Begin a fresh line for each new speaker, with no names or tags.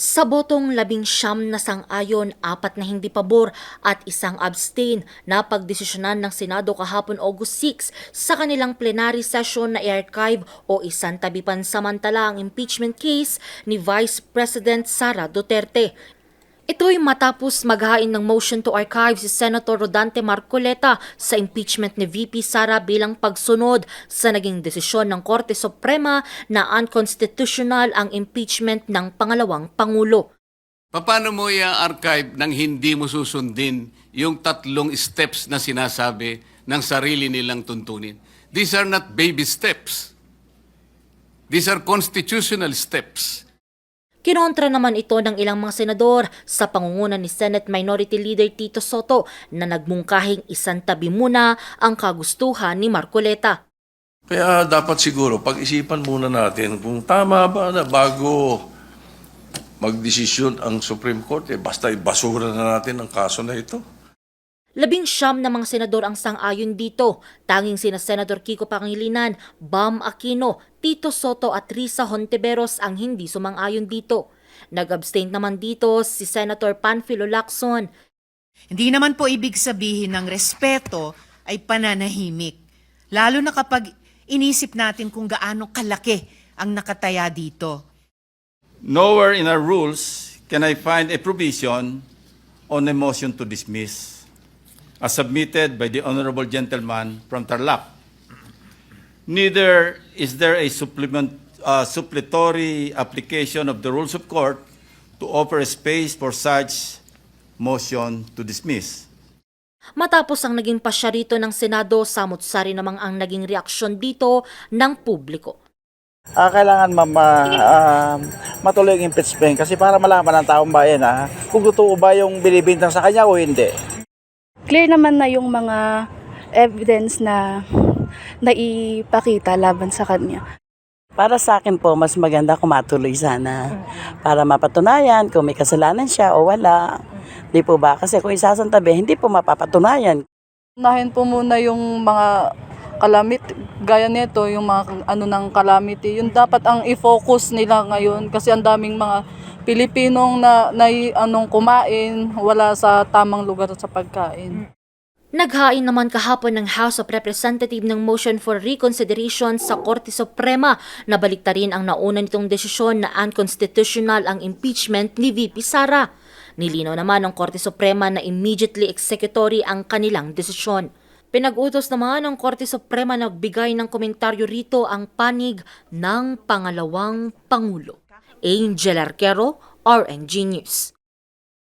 Sa botong labing siyam na sang-ayon, apat na hindi pabor at isang abstain na pagdesisyonan ng Senado kahapon August 6 sa kanilang plenary session na i-archive o isang tabi pansamantala ang impeachment case ni Vice President Sara Duterte. Ito'y matapos maghain ng motion to archive si Senator Rodante Marcoleta sa impeachment ni VP Sara bilang pagsunod sa naging desisyon ng Korte Suprema na unconstitutional ang impeachment ng pangalawang Pangulo.
Paano mo i-archive nang hindi mo susundin yung tatlong steps na sinasabi ng sarili nilang tuntunin? These are not baby steps. These are constitutional steps.
Kinontra naman ito ng ilang mga senador sa pangunguna ni Senate Minority Leader Tito Soto na nagmungkahing isang tabi muna ang kagustuhan ni Marcoleta.
Kaya dapat siguro pag-isipan muna natin kung tama ba na bago magdesisyon ang Supreme Court, eh, basta ibasura na natin ang kaso na ito.
Labing siyam na mga senador ang sang-ayon dito. Tanging sina Senador Kiko Pangilinan, Bam Aquino, Tito Soto at Risa Hontiveros ang hindi sumang-ayon dito. Nag-abstain naman dito si Senator Panfilo Lacson,
Hindi naman po ibig sabihin ng respeto ay pananahimik. Lalo na kapag inisip natin kung gaano kalaki ang nakataya dito.
Nowhere in our rules can I find a provision on a motion to dismiss as submitted by the honorable gentleman from Tarlac. Neither is there a supplement, uh, suppletory application of the rules of court to offer a space for such motion to dismiss.
Matapos ang naging pasya rito ng Senado, samot-sari namang ang naging reaksyon dito ng publiko.
Ah, kailangan ma'am ah, matuloy ang impeachment kasi para malaman ng taong bayan ah, kung totoo ba yung binibintang sa kanya o hindi.
Clear naman na yung mga evidence na naipakita laban sa kanya.
Para sa akin po, mas maganda kung matuloy sana. Para mapatunayan kung may kasalanan siya o wala. Di po ba? Kasi kung isasantabi, hindi po mapapatunayan.
Unahin po muna yung mga kalamit gaya nito yung mga ano ng calamity yung dapat ang i-focus nila ngayon kasi ang daming mga Pilipinong na, na anong kumain wala sa tamang lugar sa pagkain
Naghain naman kahapon ng House of Representatives ng motion for reconsideration sa Korte Suprema na baliktarin ang nauna nitong desisyon na unconstitutional ang impeachment ni VP Sara. Nilinaw naman ng Korte Suprema na immediately executory ang kanilang desisyon. Pinag-utos naman ng Korte Suprema na nagbigay ng komentaryo rito ang panig ng pangalawang Pangulo. Angel Arquero, RNG News.